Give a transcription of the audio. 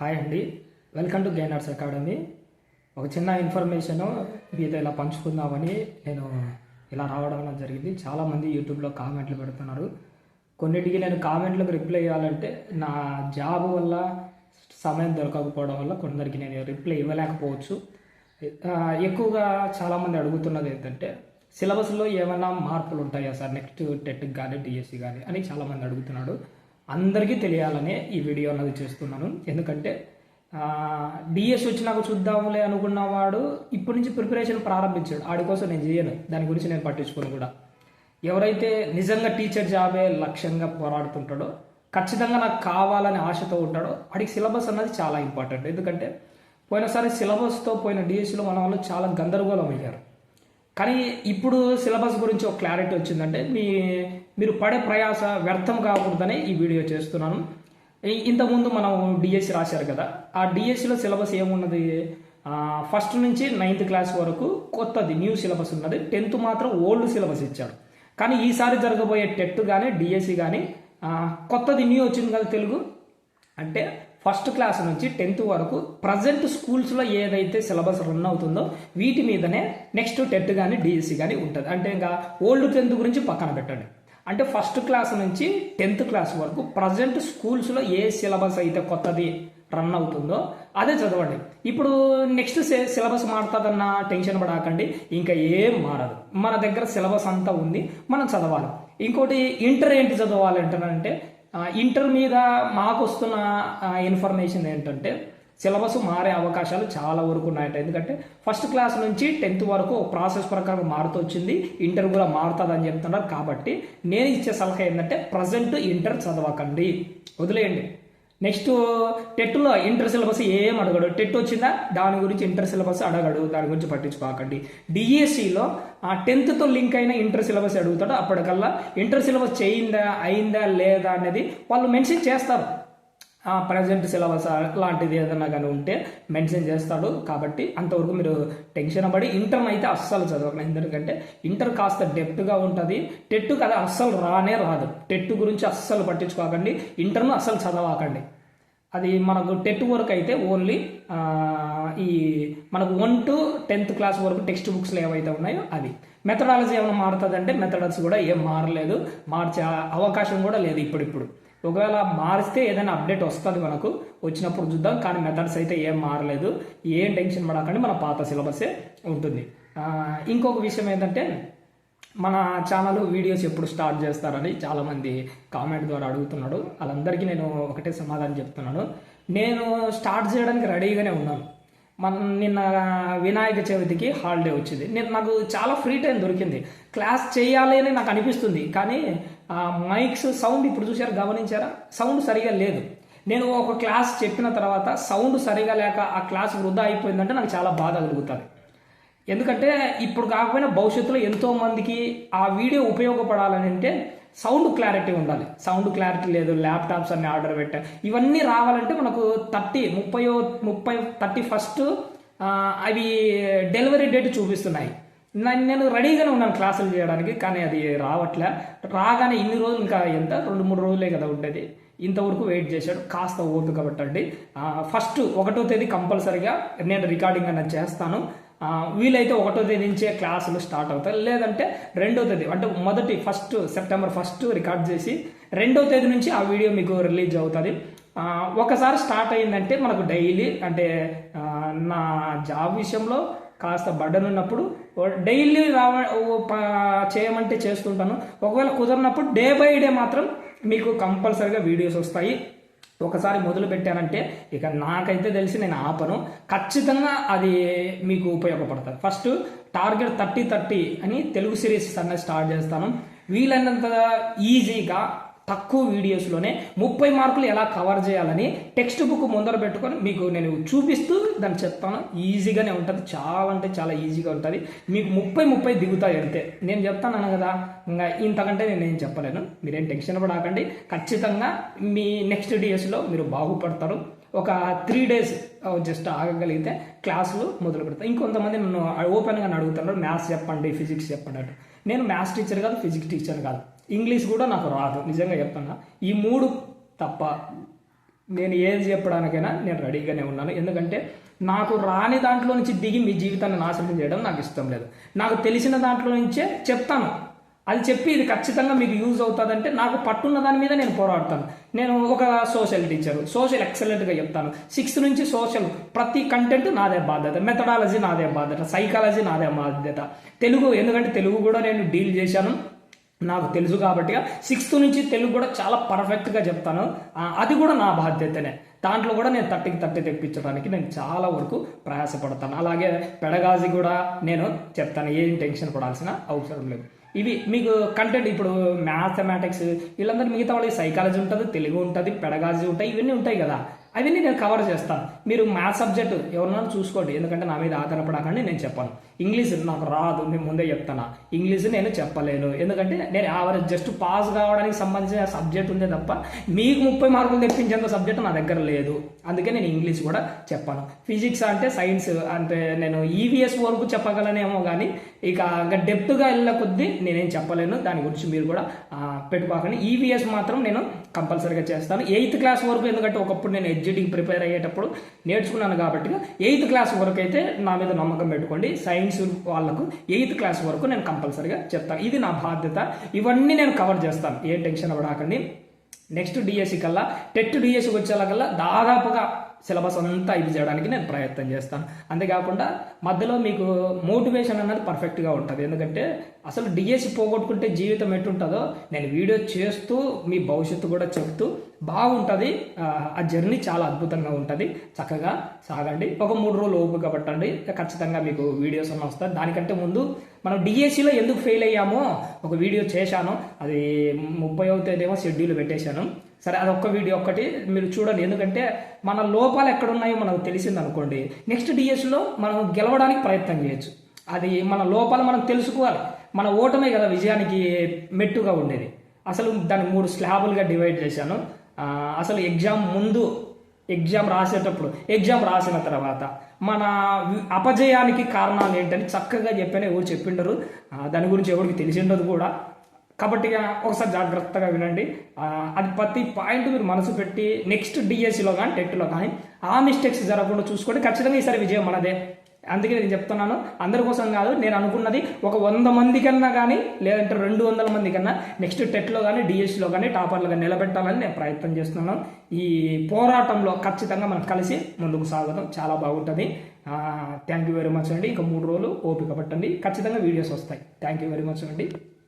Hi అండి. Welcome to gainers academy ఒక చిన్న ఇన్ఫర్మేషన్ మీతో ఇలా పంచుకుందామని నేను ఇలా రావడం జరిగింది. చాలామంది యూట్యూబ్లో కామెంట్లు పెడుతున్నారు. కొన్నిటికి నేను కామెంట్లకు రిప్లై ఇవ్వాలంటే నా జాబ్ వల్ల సమయం దొరకకపోవడం వల్ల కొందరికి నేను రిప్లై ఇవ్వలేకపోవచ్చు. ఎక్కువగా చాలామంది అడుగుతున్నది ఏంటంటే సిలబస్లో ఏమైనా మార్పులు ఉంటాయా సార్? నెక్స్ట్ టెట్కి కానీ డిఎస్సి కానీ అని చాలామంది అడుగుతున్నాడు అందరికీ తెలియాలనే ఈ వీడియో అన్నది చేస్తున్నాను. ఎందుకంటే డిఎస్ వచ్చినాక చూద్దాములే అనుకున్నవాడు ఇప్పటి నుంచి ప్రిపరేషన్ ప్రారంభించాడు. ఆడి కోసం నేను చేయను. దాని గురించి నేను పట్టించుకోను కూడా. ఎవరైతే నిజంగా టీచర్ జాబే లక్ష్యంగా పోరాడుతుంటాడో ఖచ్చితంగా నాకు కావాలని ఆశతో ఉంటాడో వాడికి సిలబస్ అన్నది చాలా ఇంపార్టెంట్ ఎందుకంటే పోయినసారి సిలబస్తో పోయిన డిఎస్సిలో మన వాళ్ళు చాలా గందరగోళం అయ్యారు. కానీ ఇప్పుడు సిలబస్ గురించి ఒక క్లారిటీ వచ్చిందంటే మీ మీరు పడే ప్రయాస వ్యర్థం కాకూడదని ఈ వీడియో చేస్తున్నాను. ఇంతకుముందు మనం డిఎస్సి రాశారు కదా ఆ డిఎస్సిలో సిలబస్ ఏమున్నది? ఫస్ట్ నుంచి నైన్త్ క్లాస్ వరకు కొత్తది న్యూ సిలబస్ ఉన్నది. టెన్త్ మాత్రం ఓల్డ్ సిలబస్ ఇచ్చాడు కానీ ఈసారి జరగబోయే టెట్ కానీ డిఎస్సి కానీ కొత్తది న్యూ వచ్చింది కదా తెలుగు? అంటే ఫస్ట్ క్లాస్ నుంచి టెన్త్ వరకు ప్రజెంట్ స్కూల్స్లో ఏదైతే సిలబస్ రన్ అవుతుందో వీటి మీదనే నెక్స్ట్ టెట్ కానీ డిఎస్సి కానీ ఉంటుంది. అంటే ఇంకా ఓల్డ్ టెన్త్ గురించి పక్కన పెట్టండి. అంటే ఫస్ట్ క్లాస్ నుంచి టెన్త్ క్లాస్ వరకు ప్రజెంట్ స్కూల్స్లో ఏ సిలబస్ అయితే కొత్తది రన్ అవుతుందో అదే చదవండి. ఇప్పుడు నెక్స్ట్ సిలబస్ మారుతుందన్న టెన్షన్ పడకండి. ఇంకా ఏం మారదు. మన దగ్గర సిలబస్ అంతా ఉంది. మనం చదవాలి. ఇంకోటి ఇంటర్ ఏంటి చదవాలి అంటే ఇంటర్ మీద మాకు వస్తున్న ఇన్ఫర్మేషన్ ఏంటంటే సిలబస్ మారే అవకాశాలు చాలా వరకు ఉన్నాయట. ఎందుకంటే ఫస్ట్ క్లాస్ నుంచి టెన్త్ వరకు ఒక ప్రాసెస్ ప్రకారం మారుతూ వచ్చింది ఇంటర్ కూడా మారుతుంది అని చెప్తున్నారు. కాబట్టి నేను ఇచ్చే సలహా ఏంటంటే ప్రజెంట్ ఇంటర్ చదవకండి. వదిలేయండి. నెక్స్ట్ టెట్లో ఇంటర్ సిలబస్ ఏం అడగడు. టెట్ వచ్చిందా? దాని గురించి ఇంటర్ సిలబస్ అడగడు. దాని గురించి పట్టించుకోకండి డిఎస్సిలో ఆ టెన్త్తో లింక్ అయిన ఇంటర్ సిలబస్ అడుగుతాడు అప్పటికల్లా ఇంటర్ సిలబస్ చేయిందా అయిందా లేదా అనేది వాళ్ళు మెన్షన్ చేస్తారు. ప్రజెంట్ సిలబస్ లాంటిది ఏదైనా కానీ ఉంటే మెన్షన్ చేస్తాడు. కాబట్టి అంతవరకు మీరు టెన్షన్ పడి ఇంటర్ అయితే అస్సలు చదవకండి. ఎందుకంటే ఇంటర్ కాస్త డెప్త్గా ఉంటుంది. టెట్ కదా అస్సలు రానే రాదు. టెట్ గురించి అస్సలు పట్టించుకోకండి. ఇంటర్ను అస్సలు చదవకండి. అది మనకు టెట్ వరకు అయితే ఓన్లీ ఈ మనకు వన్ టు టెన్త్ క్లాస్ వరకు టెక్స్ట్ బుక్స్లో ఏవైతే ఉన్నాయో అది మెథడాలజీ ఏమైనా మారుతుందంటే మెథడాలజీ కూడా ఏం మారలేదు. మార్చే అవకాశం కూడా లేదు ఇప్పుడిప్పుడు. ఒకవేళ మారిస్తే ఏదైనా అప్డేట్ వస్తుంది మనకు వచ్చినప్పుడు చూద్దాం. కానీ మెథడ్స్ అయితే ఏం మారలేదు. ఏం టెన్షన్ పడకండి మన పాత సిలబసే ఉంటుంది. ఇంకొక విషయం ఏంటంటే మన ఛానల్ వీడియోస్ ఎప్పుడు స్టార్ట్ చేస్తారని చాలామంది కామెంట్ ద్వారా అడుగుతున్నాడు వాళ్ళందరికీ నేను ఒకటే సమాధానం చెప్తున్నాను. నేను స్టార్ట్ చేయడానికి రెడీగానే ఉన్నాను. మన నిన్న వినాయక చవితికి హాలిడే వచ్చింది. నేను నాకు చాలా ఫ్రీ టైం దొరికింది. క్లాస్ చేయాలి అని నాకు అనిపిస్తుంది. కానీ ఆ మైక్స్ సౌండ్ ఇప్పుడు చూసారు గమనించారా? సౌండ్ సరిగా లేదు. నేను ఒక క్లాస్ చెప్పిన తర్వాత సౌండ్ సరిగా లేక ఆ క్లాస్ వృధా అయిపోయిందంటే నాకు చాలా బాధ కలుగుతుంది. ఎందుకంటే ఇప్పుడు కాకపోయినా భవిష్యత్తులో ఎంతో మందికి ఆ వీడియో ఉపయోగపడాలని అంటే సౌండ్ క్లారిటీ ఉండాలి. సౌండ్ క్లారిటీ లేదు ల్యాప్టాప్స్ అన్ని ఆర్డర్ పెట్టా. ఇవన్నీ రావాలంటే మనకు థర్టీ ముప్పై ముప్పై థర్టీ ఫస్ట్ అవి డెలివరీ డేట్ చూపిస్తున్నాయి. నేను రెడీగానే ఉన్నాను క్లాసులు చేయడానికి కానీ అది రావట్లే. రాగానే ఇన్ని రోజులు ఇంకా ఎంత? రెండు మూడు రోజులే కదా ఉండేది. ఇంతవరకు వెయిట్ చేశాడు. కాస్త ఓపిక పట్టండి. ఫస్ట్ ఒకటో తేదీ కంపల్సరిగా నేను రికార్డింగ్ అన్నది చేస్తాను. వీలైతే ఒకటో తేదీ నుంచే క్లాసులు స్టార్ట్ అవుతాయి. లేదంటే రెండో తేదీ అంటే మొదటి ఫస్ట్ సెప్టెంబర్ ఫస్ట్ రికార్డ్ చేసి రెండో తేదీ నుంచి ఆ వీడియో మీకు రిలీజ్ అవుతుంది. ఒకసారి స్టార్ట్ అయిందంటే మనకు డైలీ అంటే నా జాబ్ విషయంలో కాస్త బర్డన్ ఉన్నప్పుడు డైలీ రావ చేయమంటే చేస్తుంటాను. ఒకవేళ కుదరినప్పుడు డే బై డే మాత్రం మీకు కంపల్సరిగా వీడియోస్ వస్తాయి. ఒకసారి మొదలు పెట్టానంటే ఇక నాకైతే తెలిసి నేను ఆపను. ఖచ్చితంగా అది మీకు ఉపయోగపడుతుంది. ఫస్ట్ టార్గెట్ థర్టీ థర్టీ అని తెలుగు సిరీస్ అన్నది స్టార్ట్ చేస్తాను. వీలైనంత ఈజీగా తక్కువ వీడియోస్లోనే ముప్పై మార్కులు ఎలా కవర్ చేయాలని టెక్స్ట్ బుక్ ముందర పెట్టుకొని మీకు నేను చూపిస్తూ దాన్ని చెప్తాను. ఈజీగానే ఉంటుంది. చాలా అంటే చాలా ఈజీగా ఉంటుంది. మీకు ముప్పై ముప్పై దిగుతాయి అంతే. నేను చెప్తాను కదా. ఇంకా ఇంతకంటే నేను ఏం చెప్పలేను. మీరేం టెన్షన్ పడకండి. ఖచ్చితంగా మీ నెక్స్ట్ డేస్లో మీరు బాగుపడతారు. ఒక త్రీ డేస్ జస్ట్ ఆగగలిగితే క్లాసులు మొదలు పెడతాయి ఇంకొంతమంది నన్ను ఓపెన్గా అడుగుతున్నారు మ్యాథ్స్ చెప్పండి ఫిజిక్స్ చెప్పండి నేను మ్యాథ్స్ టీచర్ కాదు ఫిజిక్స్ టీచర్ కాదు. ఇంగ్లీష్ కూడా నాకు రాదు నిజంగా చెప్తున్నా. ఈ మూడు తప్ప నేను ఏది చెప్పడానికైనా నేను రెడీగానే ఉన్నాను. ఎందుకంటే నాకు రాని దాంట్లో నుంచి దిగి మీ జీవితాన్ని నాశనం చేయడం నాకు ఇష్టం లేదు. నాకు తెలిసిన దాంట్లో నుంచే చెప్తాను. అది చెప్పి ఇది ఖచ్చితంగా మీకు యూజ్ అవుతుందంటే నాకు పట్టున్న దాని మీద నేను పోరాడతాను. నేను ఒక సోషల్ టీచర్ సోషల్ ఎక్సలెంట్గా చెప్తాను. సిక్స్త్ నుంచి సోషల్ ప్రతి కంటెంట్ నాదే బాధ్యత. మెథడాలజీ నాదే బాధ్యత. సైకాలజీ నాదే బాధ్యత. తెలుగు ఎందుకంటే తెలుగు కూడా నేను డీల్ చేశాను. నాకు తెలుసు కాబట్టి సిక్స్త్ నుంచి తెలుగు కూడా చాలా పర్ఫెక్ట్గా చెప్తాను. అది కూడా నా బాధ్యతనే. దాంట్లో కూడా నేను తట్టికి తట్టి తెప్పించడానికి నేను చాలా వరకు ప్రయాసపడతాను. అలాగే పెడగాజి కూడా నేను చెప్తాను ఏం టెన్షన్ పడాల్సిన అవసరం లేదు. ఇవి మీకు కంటెంట్ ఇప్పుడు మ్యాథమెటిక్స్ వీళ్ళందరూ మిగతా వాళ్ళకి సైకాలజీ ఉంటుంది తెలుగు ఉంటుంది పెడగాజీ ఉంటాయి ఇవన్నీ ఉంటాయి కదా. అవన్నీ నేను కవర్ చేస్తాను. మీరు మ్యాథ్స్ సబ్జెక్ట్ ఎవరన్నా చూసుకోండి. ఎందుకంటే నా మీద ఆధారపడకండి నేను చెప్పాను. ఇంగ్లీష్ నాకు రాదు నేను ముందే చెప్తాను ఇంగ్లీష్ నేను చెప్పలేను. ఎందుకంటే నేను యావరేజ్ జస్ట్ పాస్ కావడానికి సంబంధించిన సబ్జెక్ట్ ఉందే తప్ప మీకు ముప్పై మార్కులు తెప్పించేంత సబ్జెక్ట్ నా దగ్గర లేదు. అందుకే నేను ఇంగ్లీష్ కూడా చెప్పాను. ఫిజిక్స్ అంటే సైన్స్ అంటే నేను ఈవీఎస్ వరకు చెప్పగలనేమో కానీ ఇక ఇంకా డెప్త్గా వెళ్ళే కొద్దీ నేనేం చెప్పలేను. దాని గురించి మీరు కూడా పెట్టుకోకండి. ఈవీఎస్ మాత్రం నేను కంపల్సరీగా చేస్తాను. ఎయిత్ క్లాస్ వరకు ఎందుకంటే ఒకప్పుడు నేను ఎగ్జిట్కి ప్రిపేర్ అయ్యేటప్పుడు నేర్చుకున్నాను కాబట్టి ఎయిత్ క్లాస్ వరకు అయితే నా మీద నమ్మకం పెట్టుకోండి. సైన్స్ వాళ్ళకు ఎయిత్ క్లాస్ వరకు నేను కంపల్సరీగా చెప్తాను ఇది నా బాధ్యత. ఇవన్నీ నేను కవర్ చేస్తాను. ఏ టెన్షన్ పడకండి. నెక్స్ట్ డిఎస్సి కల్లా టెట్ డిఎస్సికి వచ్చేలాగల్లా దాదాపుగా సిలబస్ అంతా ఇది చేయడానికి నేను ప్రయత్నం చేస్తాను. అంతేకాకుండా మధ్యలో మీకు మోటివేషన్ అన్నది పర్ఫెక్ట్గా ఉంటుంది. ఎందుకంటే అసలు డిఎస్సి పోగొట్టుకుంటే జీవితం ఎట్టుంటుందో నేను వీడియో చేస్తూ మీ భవిష్యత్తు కూడా చెప్తూ బాగుంటుంది. ఆ, జర్నీ చాలా అద్భుతంగా ఉంటుంది. చక్కగా సాగండి. ఒక మూడు రోజులు ఓపిక పట్టండి. ఖచ్చితంగా మీకు వీడియోస్ అన్న వస్తాయి. దానికంటే ముందు మనం డిఎస్సిలో ఎందుకు ఫెయిల్ అయ్యామో ఒక వీడియో చేశాను. అది ముప్పై తేదేమో షెడ్యూల్ పెట్టేశాను. సరే అది ఒక్క వీడియో ఒక్కటి మీరు చూడండి. ఎందుకంటే మన లోపాలు ఎక్కడ ఉన్నాయో మనకు తెలిసింది అనుకోండి. నెక్స్ట్ డిఎస్లో మనం గెలవడానికి ప్రయత్నం చేయొచ్చు. అది మన లోపాలు మనం తెలుసుకోవాలి. మన ఓటమే కదా విజయానికి మెట్టుగా ఉండేది. అసలు దాన్ని మూడు స్లాబులుగా డివైడ్ చేశాను. అసలు ఎగ్జామ్ ముందు ఎగ్జామ్ రాసేటప్పుడు ఎగ్జామ్ రాసిన తర్వాత మన అపజయానికి కారణాలు ఏంటని చక్కగా చెప్పాను ఎవరు చెప్పిండరు. దాని గురించి ఎవరికి తెలిసిండదు కూడా. కాబట్టి ఒకసారి జాగ్రత్తగా వినండి. అది ప్రతి పాయింట్ మీరు మనసు పెట్టి నెక్స్ట్ డిఎస్సిలో కానీ టెట్లో కానీ ఆ మిస్టేక్స్ జరగకుండా చూసుకోండి. ఖచ్చితంగా ఈసారి విజయం మనదే. అందుకే నేను చెప్తున్నాను. అందరి కోసం కాదు నేను అనుకున్నది ఒక వంద మంది కన్నా కానీ లేదంటే రెండు వందల మంది కన్నా నెక్స్ట్ టెట్లో కానీ డిఎస్సిలో కానీ టాపర్లుగా నిలబెట్టాలని నేను ప్రయత్నం చేస్తున్నాను. ఈ పోరాటంలో ఖచ్చితంగా మనం కలిసి ముందుకు సాగడం చాలా బాగుంటుంది. థ్యాంక్ యూ వెరీ మచ్ అండి. ఇంకా మూడు రోజులు ఓపిక పట్టండి. ఖచ్చితంగా వీడియోస్ వస్తాయి. థ్యాంక్ యూ వెరీ మచ్ అండి.